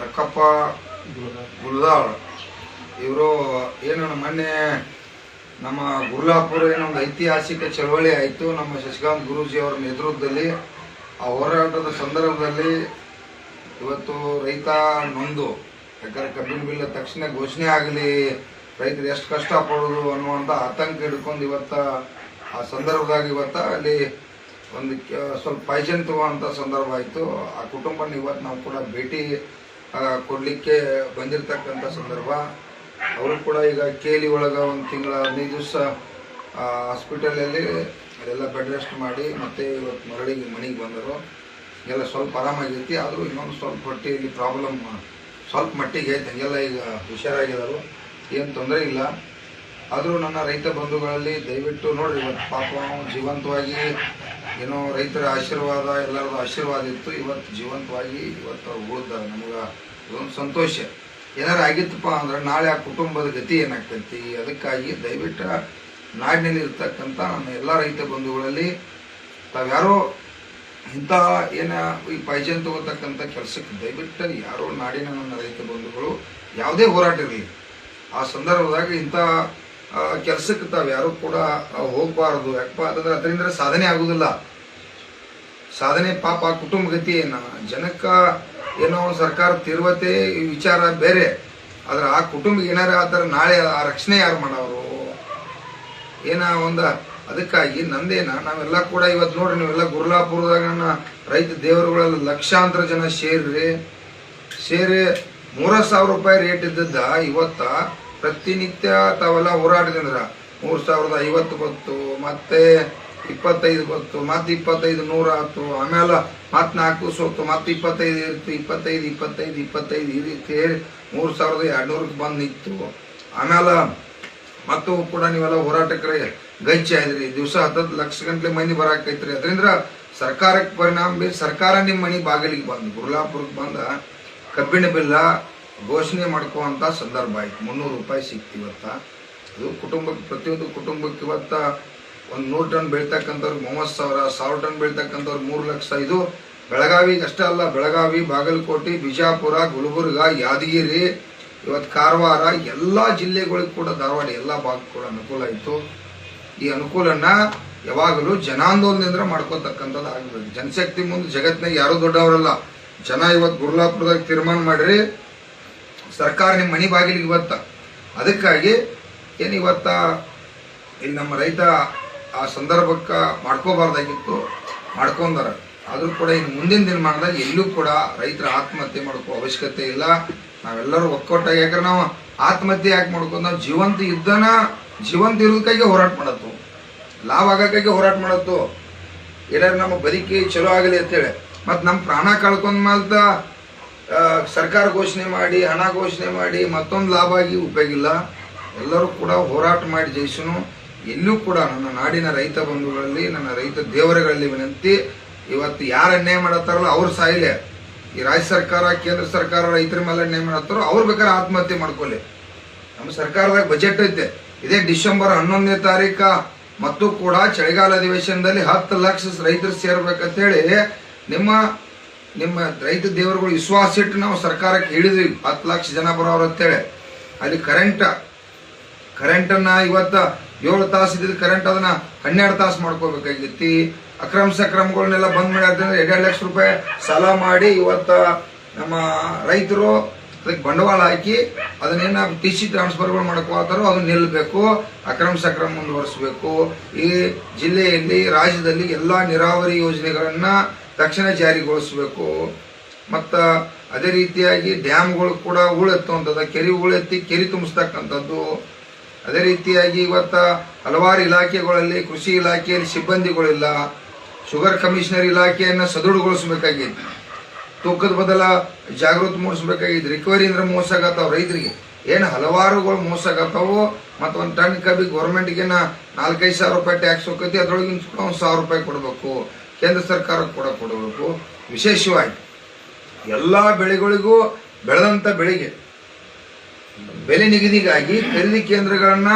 ಲಕ್ಕಪ್ಪ ಗುಲ್ದಾಳ್ ಇವರು ಏನು ಮೊನ್ನೆ ನಮ್ಮ ಗುರ್ಲಾಪುರ ಏನೋ ಒಂದು ಐತಿಹಾಸಿಕ ಚಳವಳಿ ಆಯಿತು. ನಮ್ಮ ಶಶಿಕಾಂತ್ ಗುರೂಜಿ ಅವರ ನೇತೃತ್ವದಲ್ಲಿ ಆ ಹೋರಾಟದ ಸಂದರ್ಭದಲ್ಲಿ ಇವತ್ತು ರೈತ ನೊಂದು, ಯಾಕಂದರೆ ಕಬ್ಬಿನ ಬಿಲ್ ತಕ್ಷಣ ಘೋಷಣೆ ಆಗಲಿ, ರೈತರು ಎಷ್ಟು ಕಷ್ಟ ಪಡೋದು ಅನ್ನುವಂಥ ಆತಂಕ ಹಿಡ್ಕೊಂಡು ಇವತ್ತ ಆ ಸಂದರ್ಭದಾಗ ಇವತ್ತ ಅಲ್ಲಿ ಒಂದು ಸ್ವಲ್ಪ ಸ್ವಲ್ಪ ತಗೋ ಅಂಥ ಸಂದರ್ಭ ಆಯಿತು. ಆ ಕುಟುಂಬನ ಇವತ್ತು ನಾವು ಕೂಡ ಭೇಟಿ ಕೊಡ್ಲಿಕ್ಕೆ ಬಂದಿರತಕ್ಕಂಥ ಸಂದರ್ಭ. ಅವರು ಕೂಡ ಈಗ ಕೇಲಿ ಒಳಗೆ ಒಂದು ತಿಂಗಳ ಹದಿನೈದು ದಿವಸ ಹಾಸ್ಪಿಟಲಲ್ಲಿ ಅಲ್ಲೆಲ್ಲ ಬೆಡ್ ರೆಸ್ಟ್ ಮಾಡಿ ಮತ್ತೆ ಇವತ್ತು ಮರಳಿಗೆ ಮನೆಗೆ ಬಂದರು. ಎಲ್ಲ ಸ್ವಲ್ಪ ಆರಾಮಾಗೈತಿ ಆದರೂ ಇನ್ನೊಂದು ಸ್ವಲ್ಪ ಹೊಟ್ಟೆಯಲ್ಲಿ ಪ್ರಾಬ್ಲಮ್ ಸ್ವಲ್ಪ ಮಟ್ಟಿಗೆ ಐತೆ ಈಗ ಹುಷಾರಾಗಿದ್ದಾರೆ ಏನು ತೊಂದರೆ ಇಲ್ಲ. ಆದರೂ ನನ್ನ ರೈತ ಬಂಧುಗಳಲ್ಲಿ ದಯವಿಟ್ಟು ನೋಡಿ ಇವತ್ತು ಪಾಪ ಜೀವಂತವಾಗಿ ಏನೋ ರೈತರ ಆಶೀರ್ವಾದ ಎಲ್ಲರದು ಆಶೀರ್ವಾದ ಇತ್ತು. ಇವತ್ತು ಜೀವಂತವಾಗಿ ಇವತ್ತು ಅವ್ರು ಉಳಿದಾರೆ. ನಮ್ಗೆ ಇದೊಂದು ಸಂತೋಷ. ಏನಾರ ಆಗಿತ್ತಪ್ಪ ಅಂದ್ರೆ ನಾಳೆ ಆ ಕುಟುಂಬದ ಗತಿ ಏನಾಗ್ತೈತಿ? ಅದಕ್ಕಾಗಿ ದಯವಿಟ್ಟು ನಾಡಿನಲ್ಲಿ ಇರ್ತಕ್ಕಂಥ ನನ್ನ ಎಲ್ಲ ರೈತ ಬಂಧುಗಳಲ್ಲಿ ತಾವ್ಯಾರೋ ಇಂಥ ಏನ ಈ ಪೈಜನ್ ತಗೋತಕ್ಕಂಥ ಕೆಲಸಕ್ಕೆ ದಯವಿಟ್ಟು ಯಾರೋ ನಾಡಿನ ನನ್ನ ರೈತ ಬಂಧುಗಳು ಯಾವುದೇ ಹೋರಾಟ ಇರಲಿ. ಆ ಸಂದರ್ಭದಾಗ ಇಂಥ ಕೆಲಸಕ್ಕೆ ತಾವು ಯಾರು ಕೂಡ ಹೋಗಬಾರ್ದು. ಯಾಕಪ್ಪ ಅಂತಂದ್ರೆ ಅದರಿಂದ ಸಾಧನೆ ಆಗುದಿಲ್ಲ. ಸಾಧನೆ ಪಾಪ ಕುಟುಂಬ ಗತಿ ಏನ ಜನಕ್ಕ ಏನೋ ಸರ್ಕಾರ ತಿರುವತೆ ವಿಚಾರ ಬೇರೆ. ಆದ್ರೆ ಆ ಕುಟುಂಬ ಏನಾರ ಆತರ ನಾಳೆ ಆ ರಕ್ಷಣೆ ಯಾರು ಮಾಡೋರು? ಏನ ಒಂದ ಅದಕ್ಕಾಗಿ ನಂದೇನ, ನಾವೆಲ್ಲ ಕೂಡ ಇವತ್ತು ನೋಡ್ರಿ, ನೀವೆಲ್ಲ ಗುರ್ಲಾಪುರದಾಗ ರೈತ ದೇವರುಗಳೆಲ್ಲ ಲಕ್ಷಾಂತರ ಜನ ಸೇರ್ರಿ. ಸೇರಿ ಮೂರ ಸಾವಿರ ರೂಪಾಯಿ ರೇಟ್ ಇದ್ದಿದ್ದ ಇವತ್ತ ಪ್ರತಿನಿತ್ಯ ತಾವೆಲ್ಲ ಹೋರಾಟದಿಂದ ಮೂರು ಸಾವಿರದ ಐವತ್ತು ಗೊತ್ತು, ಮತ್ತೆ ಇಪ್ಪತ್ತೈದು ಗೊತ್ತು, ಮತ್ತೆ ಇಪ್ಪತ್ತೈದು ನೂರ ಹತ್ತು ಆಮೇಲೆ ಮತ್ತೆ ನಾಲ್ಕು ಸೋತು, ಮತ್ತೆ ಇಪ್ಪತ್ತೈದು ಇರ್ತು, ಇಪ್ಪತ್ತೈದು ಇಪ್ಪತ್ತೈದು ಇಪ್ಪತ್ತೈದು, ಈ ರೀತಿ ಮೂರು ಸಾವಿರದ ಎರಡ್ನೂರಕ್ಕೆ ಬಂದು ನಿಂತು ಆಮೇಲೆ ಮತ್ತು ಕೂಡ ನೀವೆಲ್ಲ ಹೋರಾಟಕ್ಕೆ ಗಂಚಿ ಆದ್ರಿ. ದಿವಸ ಹತ್ತತ್ತು ಲಕ್ಷ ಗಂಟ್ಲೆ ಮಂದಿ ಬರಾಕೈತ್ರಿ. ಅದರಿಂದ ಸರ್ಕಾರಕ್ಕೆ ಪರಿಣಾಮ ಬೀರಿ ಸರ್ಕಾರ ನಿಮ್ಮ ಮನೆ ಬಾಗಿಲಿಗೆ ಬಂದು, ಗುರ್ಲಾಪುರಕ್ಕೆ ಬಂದ ಕಬ್ಬಿಣ ಬಿಲ್ಲ ಘೋಷಣೆ ಮಾಡ್ಕೋವಂಥ ಸಂದರ್ಭ ಆಯ್ತು. ಮುನ್ನೂರು ರೂಪಾಯಿ ಸಿಕ್ತಿವತ್ತ. ಇದು ಕುಟುಂಬಕ್ಕೆ, ಪ್ರತಿಯೊಂದು ಕುಟುಂಬಕ್ಕೆ ಇವತ್ತ ಒಂದು ನೂರು ಟನ್ ಬೆಳಿತಕ್ಕಂಥವ್ರಿಗೆ ಮೂವತ್ತು ಸಾವಿರ ಸಾವಿರ ಟನ್ ಬೆಳಿತಕ್ಕಂಥವ್ರು ಮೂರು ಲಕ್ಷ. ಇದು ಬೆಳಗಾವಿಗೆ ಅಷ್ಟೇ ಅಲ್ಲ, ಬೆಳಗಾವಿ, ಬಾಗಲಕೋಟೆ, ಬಿಜಾಪುರ, ಗುಲ್ಬರ್ಗ, ಯಾದಗಿರಿ ಇವತ್ತು ಕಾರವಾರ, ಎಲ್ಲ ಜಿಲ್ಲೆಗಳಿಗೂ ಕೂಡ ಧಾರವಾಡ ಎಲ್ಲ ಭಾಗ ಕೂಡ ಅನುಕೂಲ ಆಯಿತು. ಈ ಅನುಕೂಲನ ಯಾವಾಗಲೂ ಜನಾಂದೋಲನದಿಂದ ಮಾಡ್ಕೋತಕ್ಕಂಥದ್ದು ಆಗಬೇಕು. ಜನಶಕ್ತಿ ಮುಂದೆ ಜಗತ್ತಿನಾಗ ಯಾರೂ ದೊಡ್ಡವರಲ್ಲ. ಜನ ಇವತ್ತು ಗುರುಲಾಪುರದಾಗ ತೀರ್ಮಾನ ಮಾಡ್ರಿ. ಸರ್ಕಾರ ನಿಮ್ಮ ಮನೆ ಬಾಗಿಲಿಗೆ ಇವತ್ತ. ಅದಕ್ಕಾಗಿ ಏನು ಇವತ್ತ? ಇಲ್ಲಿ ನಮ್ಮ ರೈತ ಆ ಸಂದರ್ಭಕ್ಕೆ ಮಾಡ್ಕೋಬಾರ್ದಾಗಿತ್ತು, ಮಾಡ್ಕೊಂಡಾರ. ಆದರೂ ಕೂಡ ಇನ್ನು ಮುಂದಿನ ದಿನಮಾನದಾಗ ಎಲ್ಲೂ ಕೂಡ ರೈತರ ಆತ್ಮಹತ್ಯೆ ಮಾಡ್ಕೋ ಅವಶ್ಯಕತೆ ಇಲ್ಲ. ನಾವೆಲ್ಲರೂ ಒಕ್ಕೊಟ್ಟಾಗಿ, ಯಾಕಂದ್ರೆ ನಾವು ಆತ್ಮಹತ್ಯೆ ಯಾಕೆ ಮಾಡ್ಕೊಂಡು ನಾವು ಜೀವಂತ ಇದ್ದನ ಜೀವಂತ ಇರೋದಕ್ಕಾಗಿ ಹೋರಾಟ ಮಾಡತ್ತು. ಲಾಭ ಆಗಕ್ಕಾಗಿ ಹೋರಾಟ ಮಾಡತ್ತು. ಏನಾದ್ರು ನಮ್ಮ ಬದುಕಿ ಚಲೋ ಆಗಲಿ ಅಂತೇಳಿ ಮತ್ತು ನಮ್ಮ ಪ್ರಾಣ ಕಳ್ಕೊಂಡ್ ಮಾಲ್ತ ಸರ್ಕಾರ ಘೋಷಣೆ ಮಾಡಿ, ಹಣ ಘೋಷಣೆ ಮಾಡಿ ಮತ್ತೊಂದು ಲಾಭ ಆಗಿ ಉಪಯೋಗ ಇಲ್ಲ. ಎಲ್ಲರೂ ಕೂಡ ಹೋರಾಟ ಮಾಡಿ ಜಯಿಸನು. ಎಲ್ಲೂ ಕೂಡ ನನ್ನ ನಾಡಿನ ರೈತ ಬಂಧುಗಳಲ್ಲಿ, ನನ್ನ ರೈತ ದೇವರುಗಳಲ್ಲಿ ವಿನಂತಿ, ಇವತ್ತು ಯಾರು ಅನ್ಯಾಯ ಮಾಡತ್ತಾರಲ್ಲ ಅವ್ರ ಸಾಯಿಲೆ. ಈ ರಾಜ್ಯ ಸರ್ಕಾರ, ಕೇಂದ್ರ ಸರ್ಕಾರ ರೈತರ ಮೇಲೆ ಅನ್ಯಾಯ ಮಾಡತ್ತಾರೋ ಅವ್ರು ಬೇಕಾದ್ರೆ ಆತ್ಮಹತ್ಯೆ ಮಾಡ್ಕೊಳ್ಳಿ. ನಮ್ಮ ಸರ್ಕಾರದಾಗ ಬಜೆಟ್ ಐತೆ. ಇದೇ ಡಿಸೆಂಬರ್ ಹನ್ನೊಂದನೇ ತಾರೀಕ ಮತ್ತು ಕೂಡ ಚಳಿಗಾಲ ಅಧಿವೇಶನದಲ್ಲಿ ಹತ್ತು ಲಕ್ಷ ರೈತರು ಸೇರ್ಬೇಕಂತೇಳಿ ನಿಮ್ಮ ನಿಮ್ಮ ರೈತ ದೇವರುಗಳು ವಿಶ್ವಾಸ ಇಟ್ಟು ನಾವು ಸರ್ಕಾರಕ್ಕೆ ಹೇಳಿದ್ವಿ, ಹತ್ತು ಲಕ್ಷ ಜನ ಬರೋರು ಅಂತೇಳಿ. ಅಲ್ಲಿ ಕರೆಂಟ್ ಕರೆಂಟನ್ನು ಇವತ್ತ ಏಳು ತಾಸು ಇದ್ದಿದ್ದು ಕರೆಂಟ್ ಅದನ್ನ ಹನ್ನೆರಡು ತಾಸು ಮಾಡ್ಕೋಬೇಕಾಗಿತ್ತಿ. ಅಕ್ರಮ ಸಕ್ರಮಗಳನ್ನೆಲ್ಲ ಬಂದ್ ಮಾಡಿ ಅಂತಂದ್ರೆ ಎರಡೆರಡು ಲಕ್ಷ ರೂಪಾಯಿ ಸಾಲ ಮಾಡಿ ಇವತ್ತ ನಮ್ಮ ರೈತರು ಅದಕ್ಕೆ ಬಂಡವಾಳ ಹಾಕಿ ಅದನ್ನೇನ ಟಿ ಸಿ ಟ್ರಾನ್ಸ್ಫರ್ಗಳು ಮಾಡ್ಕೋತಾರೋ ಅದನ್ನ ನಿಲ್ಲಬೇಕು ಅಕ್ರಮ ಸಕ್ರಮ ಮುಂದುವರಿಸಬೇಕು. ಈ ಜಿಲ್ಲೆಯಲ್ಲಿ, ರಾಜ್ಯದಲ್ಲಿ ಎಲ್ಲಾ ನೀರಾವರಿ ಯೋಜನೆಗಳನ್ನ ತಕ್ಷಣ ಜಾರಿಗೊಳಿಸಬೇಕು. ಮತ್ತ ಅದೇ ರೀತಿಯಾಗಿ ಡ್ಯಾಮ್ಗಳು ಕೂಡ ಹೂಳೆತ್ತುವಂಥದ್ದು ಕೆರೆ ಹೂಳೆತ್ತಿ ಕೆರೆ ತುಂಬಿಸ್ತಕ್ಕಂಥದ್ದು. ಅದೇ ರೀತಿಯಾಗಿ ಇವತ್ತ ಹಲವಾರು ಇಲಾಖೆಗಳಲ್ಲಿ, ಕೃಷಿ ಇಲಾಖೆಯಲ್ಲಿ ಸಿಬ್ಬಂದಿಗಳಿಲ್ಲ. ಶುಗರ್ ಕಮಿಷನರ್ ಇಲಾಖೆಯನ್ನು ಸದೃಢಗೊಳಿಸಬೇಕಾಗಿತ್ತು. ತೂಕದ ಬದಲ ಜಾಗೃತಿ ಮೂಡಿಸ್ಬೇಕಾಗಿತ್ತು. ರಿಕವರಿ ಅಂದ್ರೆ ಮೋಸ ಆಗತ್ತಾವ ರೈತರಿಗೆ. ಏನು ಹಲವಾರುಗಳು ಮೋಸ ಆಗತ್ತಾವು, ಮತ್ತು ಒಂದು ಟನ್ ಕಬ್ಬಿ ಗೌರ್ಮೆಂಟ್ಗೆ ನಾಲ್ಕೈದು ಸಾವಿರ ರೂಪಾಯಿ ಟ್ಯಾಕ್ಸ್ ಹೋಗೈತಿ ಅದ್ರೊಳಗಿನ ಒಂದು ಸಾವಿರ ರೂಪಾಯಿ ಕೊಡಬೇಕು. ಕೇಂದ್ರ ಸರ್ಕಾರಕ್ಕೆ ಕೂಡ ಕೊಡಬೇಕು. ವಿಶೇಷವಾಗಿ ಎಲ್ಲ ಬೆಳೆಗಳಿಗೂ ಬೆಳೆದಂಥ ಬೆಳೆಗೆ ಬೆಲೆ ನಿಗದಿಗಾಗಿ ಖರೀದಿ ಕೇಂದ್ರಗಳನ್ನ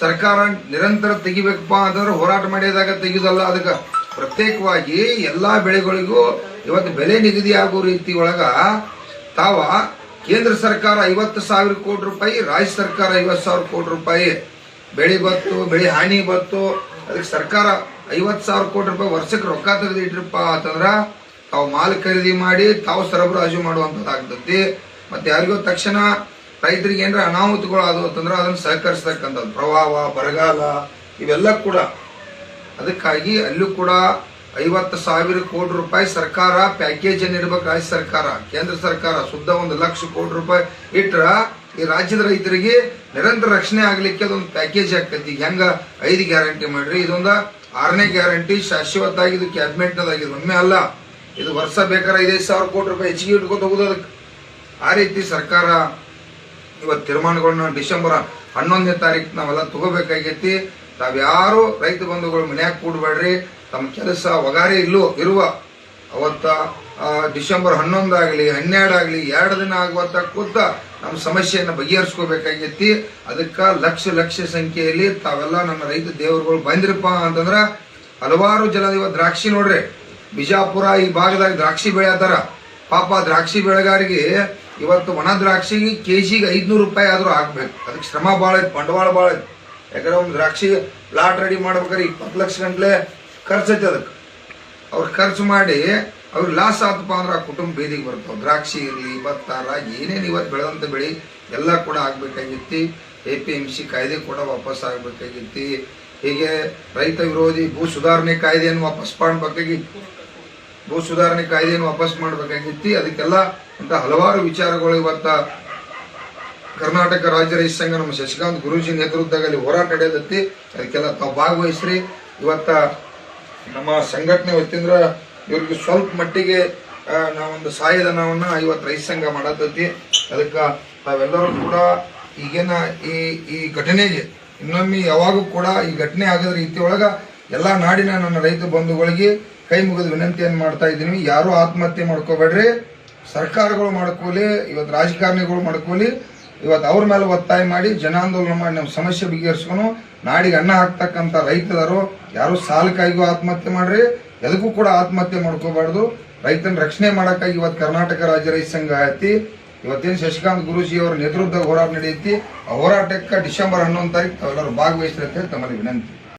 ಸರ್ಕಾರ ನಿರಂತರ ತೆಗಿಬೇಕಪ್ಪ ಅಂತಂದ್ರೆ ಹೋರಾಟ ಮಾಡಿದಾಗ ತೆಗಿಯೋದಲ್ಲ. ಅದಕ್ಕೆ ಪ್ರತ್ಯೇಕವಾಗಿ ಎಲ್ಲಾ ಬೆಳೆಗಳಿಗೂ ಇವತ್ತು ಬೆಲೆ ನಿಗದಿ ಆಗೋ ರೀತಿ ಒಳಗ ತಾವ ಕೇಂದ್ರ ಸರ್ಕಾರ ಐವತ್ತು ಸಾವಿರ ಕೋಟಿ ರೂಪಾಯಿ, ರಾಜ್ಯ ಸರ್ಕಾರ ಐವತ್ತು ಸಾವಿರ ಕೋಟಿ ರೂಪಾಯಿ. ಬೆಳೆ ಬತ್ತು ಬೆಳೆ ಹಾನಿ ಬತ್ತು ಅದಕ್ಕೆ ಸರ್ಕಾರ ಐವತ್ತು ಸಾವಿರ ಕೋಟಿ ರೂಪಾಯಿ ವರ್ಷಕ್ಕೆ ರೊಕ್ಕ ತೆಗೆದಿಟ್ರಪ್ಪ ಅಂತಂದ್ರ ತಾವು ಮಾಲ್ ಖರೀದಿ ಮಾಡಿ ತಾವು ಸರಬರಾಜು ಮಾಡುವಂಥದ್ದಾಗ್ತತಿ ಮತ್ತೆ ಯಾರಿಗೋ ತಕ್ಷಣ ರೈತರಿಗೆ ಏನಾರ ಅನಾಹುತಗಳು ಆದವು ಅಂತಂದ್ರೆ ಅದನ್ನ ಸಹಕರಿಸ್ತಕ್ಕಂಥದ್ದು. ಪ್ರವಾಹ, ಬರಗಾಲ, ಇವೆಲ್ಲ ಕೂಡ. ಅದಕ್ಕಾಗಿ ಅಲ್ಲೂ ಕೂಡ ಐವತ್ತು ಸಾವಿರ ಕೋಟಿ ರೂಪಾಯಿ ಸರ್ಕಾರ ಪ್ಯಾಕೇಜ್ ಅನ್ನ ಇಡಬೇಕು ರಾಜ್ಯ ಸರ್ಕಾರ, ಕೇಂದ್ರ ಸರ್ಕಾರ ಶುದ್ಧ ಒಂದು ಲಕ್ಷ ಕೋಟಿ ರೂಪಾಯಿ ಇಟ್ರ ಈ ರಾಜ್ಯದ ರೈತರಿಗೆ ನಿರಂತರ ರಕ್ಷಣೆ ಆಗ್ಲಿಕ್ಕೆ ಅದೊಂದು ಪ್ಯಾಕೇಜ್ ಆಗ್ತೈತಿ. ಹೆಂಗ ಐದು ಗ್ಯಾರಂಟಿ ಮಾಡ್ರಿ, ಇದೊಂದು ಆರನೇ ಗ್ಯಾರಂಟಿ ಶಾಶ್ವತ ಆಗಿದ್ದು ಕ್ಯಾಬಿನೆಟ್ ಆಗಿದೆ ಒಮ್ಮೆ ಅಲ್ಲ, ಇದು ವರ್ಷ ಬೇಕಾದ್ರೆ ಐದೈದು ಸಾವಿರ ಕೋಟಿ ರೂಪಾಯಿ ಹೆಚ್ಚಿಗೆ ಇಟ್ಕೊತ ಹೋಗುದು ಅದಕ್ಕೆ. ಆ ರೀತಿ ಸರ್ಕಾರ ಇವತ್ತು ತೀರ್ಮಾನಗಳನ್ನ ಡಿಸೆಂಬರ್ ಹನ್ನೊಂದನೇ ತಾರೀಕು ನಾವೆಲ್ಲ ತಗೋಬೇಕಾಗೈತಿ. ತಾವ್ಯಾರು ರೈತ ಬಂಧುಗಳು ಮನ್ಯಾಗ ಕೂಡಬೇಡ್ರಿ. ತಮ್ಮ ಕೆಲಸ ಒಗಾರಿ ಇಲ್ಲೂ, ಇರುವ. ಅವತ್ತ ಡಿಸೆಂಬರ್ ಹನ್ನೊಂದಾಗಲಿ, ಹನ್ನೆರಡಾಗಲಿ, ಎರಡು ದಿನ ಆಗುವಂತ ಕೂತ ನಮ್ಮ ಸಮಸ್ಯೆಯನ್ನು ಬಗೆಹರಿಸ್ಕೋಬೇಕಾಗೈತಿ. ಅದಕ್ಕೆ ಲಕ್ಷ ಲಕ್ಷ ಸಂಖ್ಯೆಯಲ್ಲಿ ತಾವೆಲ್ಲ ನಮ್ಮ ರೈತ ದೇವರುಗಳು ಬಂದಿರಪ್ಪ ಅಂತಂದ್ರೆ ಹಲವಾರು ಜನ ಇವತ್ತು ದ್ರಾಕ್ಷಿ ನೋಡ್ರಿ. ಬಿಜಾಪುರ ಈ ಭಾಗದಾಗ ದ್ರಾಕ್ಷಿ ಬೆಳೆಯತ್ತಾರ ಪಾಪ ದ್ರಾಕ್ಷಿ ಬೆಳೆಗಾರಿಗೆ ಇವತ್ತು ಒಣ ದ್ರಾಕ್ಷಿಗೆ ಕೆಜಿಗೆ ಐದ್ನೂರು ರೂಪಾಯಿ ಆದರೂ ಹಾಕ್ಬೇಕು ಅದಕ್ಕೆ ಶ್ರಮ ಭಾಳ ಐತಿ, ಬಂಡವಾಳ ಭಾಳ ಐತಿ. ಯಾಕಂದ್ರೆ ಒಂದು ದ್ರಾಕ್ಷಿ ಲಾಟ್ ರೆಡಿ ಮಾಡ್ಬೇಕಾದ್ರೆ ಇಪ್ಪತ್ತು ಲಕ್ಷ ಗಂಟ್ಲೆ ಖರ್ಚು ಐತಿ ಅದಕ್ಕೆ. ಅವ್ರು ಖರ್ಚು ಮಾಡಿ ಅವ್ರಿಗೆ ಲಾಸ್ ಆತಪ್ಪ ಅಂದ್ರೆ ಆ ಕುಟುಂಬ ಬೀದಿಗೆ ಬರ್ತಾವ ದ್ರಾಕ್ಷಿ ಇರಲಿ, ಭತ್ತ, ರಾಗಿ, ಏನೇನು ಇವತ್ತು ಬೆಳೆದಂಥ ಬೆಳೆ ಎಲ್ಲ ಕೂಡ ಆಗಬೇಕಾಗಿತ್ತು. ಎ ಪಿ ಎಂ ಸಿ ಕಾಯ್ದೆ ಕೂಡ ವಾಪಸ್ ಆಗಬೇಕಾಗಿತ್ತು. ಹೀಗೆ ರೈತ ವಿರೋಧಿ ಭೂ ಸುಧಾರಣೆ ಕಾಯ್ದೆಯನ್ನು ವಾಪಸ್ ಮಾಡಬೇಕಾಗಿತ್ತು ಭೂ ಸುಧಾರಣೆ ಕಾಯ್ದೆಯನ್ನು ವಾಪಸ್ ಮಾಡಬೇಕಾಗಿತ್ತು. ಅದಕ್ಕೆಲ್ಲ ಅಂತ ಹಲವಾರು ವಿಚಾರಗಳು ಇವತ್ತ ಕರ್ನಾಟಕ ರಾಜ್ಯ ರೈತ ಸಂಘ ನಮ್ಮ ಶಶಿಕಾಂತ್ ಗುರೂಜಿ ನೇತೃತ್ವದಲ್ಲಿ ಹೋರಾಟ ನಡೆಯದತ್ತಿ ಅದಕ್ಕೆಲ್ಲ ತಾವು ಭಾಗವಹಿಸ್ರಿ. ಇವತ್ತ ನಮ್ಮ ಸಂಘಟನೆ ವತಿಯಿಂದ ಇವ್ರಿಗೆ ಸ್ವಲ್ಪ ಮಟ್ಟಿಗೆ ನಾವೊಂದು ಸಹಾಯಧನವನ್ನ ಇವತ್ತು ರೈತ ಸಂಘ ಮಾಡತೈತಿ. ಅದಕ್ಕೆ ತಾವೆಲ್ಲರೂ ಕೂಡ ಈಗೇನ ಈ ಈ ಘಟನೆಗೆ ಇನ್ನೊಮ್ಮೆ ಯಾವಾಗೂ ಕೂಡ ಈ ಘಟನೆ ಆಗದ ರೀತಿ ಒಳಗ ಎಲ್ಲಾ ನಾಡಿನ ನನ್ನ ರೈತ ಬಂಧುಗಳಿಗೆ ಕೈ ಮುಗಿದ ವಿನಂತಿಯನ್ನು ಮಾಡ್ತಾ ಇದ್ದೀನಿ. ಯಾರು ಆತ್ಮಹತ್ಯೆ ಮಾಡ್ಕೋಬೇಡ್ರಿ. ಸರ್ಕಾರಗಳು ಮಾಡ್ಕೋಲಿ, ಇವತ್ತು ರಾಜಕಾರಣಿಗಳು ಮಾಡ್ಕೋಲಿ, ಇವತ್ತು ಅವ್ರ ಮೇಲೆ ಒತ್ತಾಯ ಮಾಡಿ, ಜನಾಂದೋಲನ ಮಾಡಿ ನಮ್ಮ ಸಮಸ್ಯೆ ಬಗೆಹರಿಸ್ಕೊಂಡು ನಾಡಿಗೆ ಅನ್ನ ಹಾಕ್ತಕ್ಕಂಥ ರೈತರು, ಯಾರು ಸಾಲಕ್ಕಾಗಿಯೂ ಆತ್ಮಹತ್ಯೆ ಮಾಡ್ರಿ. ಎದಕ್ಕೂ ಕೂಡ ಆತ್ಮಹತ್ಯೆ ಮಾಡ್ಕೋಬಾರ್ದು. ರೈತನ ರಕ್ಷಣೆ ಮಾಡೋಕ್ಕಾಗಿ ಇವತ್ತು ಕರ್ನಾಟಕ ರಾಜ್ಯ ರೈತ ಸಂಘ ಐತಿ ಇವತ್ತೇನು ಶಶಿಕಾಂತ್ ಗುರೂಜಿ ಅವರ ನೇತೃತ್ವದ ಹೋರಾಟ ನಡೆಯುತ್ತಿ, ಆ ಹೋರಾಟಕ್ಕೆ ಡಿಸೆಂಬರ್ ಹನ್ನೊಂದು ತಾರೀಕು ತಾವೆಲ್ಲರೂ ಭಾಗವಹಿಸ್ರಿ ಅಂತ ಹೇಳಿ ತಮ್ಮಲ್ಲಿ ವಿನಂತಿ.